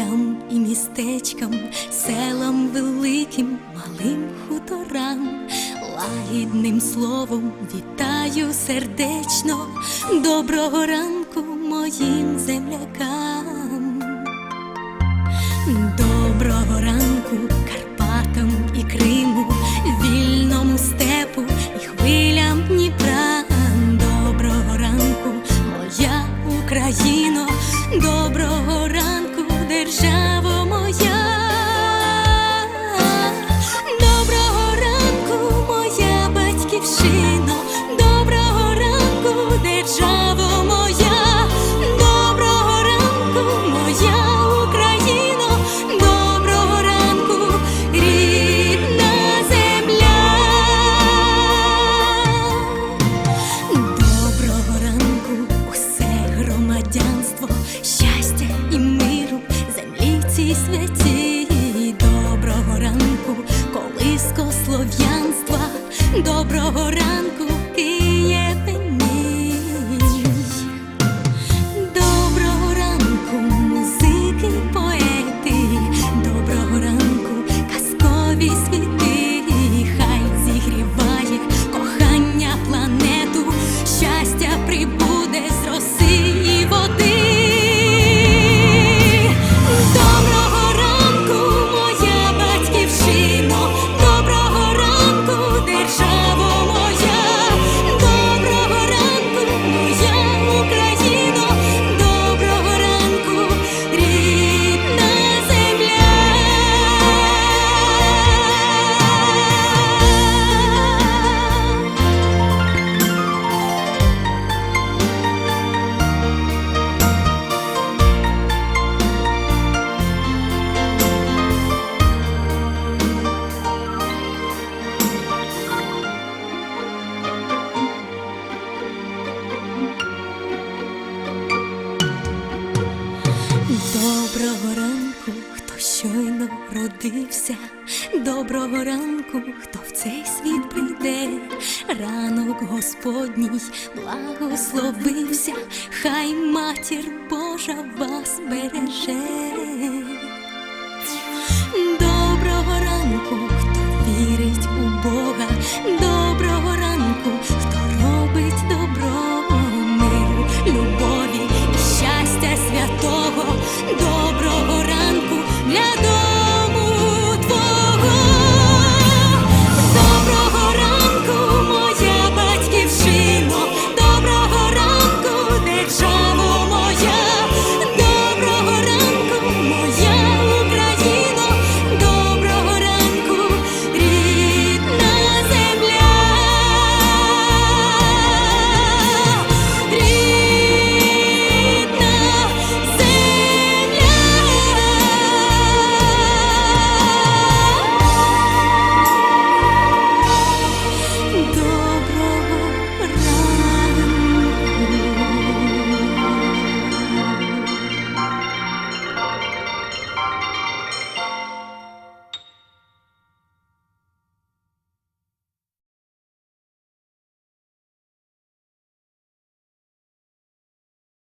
Карпатам і містечкам, селам великим, малим хуторам, лагідним словом вітаю сердечно, доброго ранку моїм землякам. Доброго ранку Карпатам і Криму, вільному степу і хвилям Дніпра. Доброго ранку, моя Україно, доброго ранку, державо моя. Доброго ранку, моя батьківщино, доброго ранку, державо моя, доброго ранку, моя Україно, доброго ранку, рідна земля. Доброго ранку, усе громадянство, слов'янства, доброго ранку, щойно родився, доброго ранку, хто в цей світ прийде, ранок Господній благословився, хай матір Божа вас береже.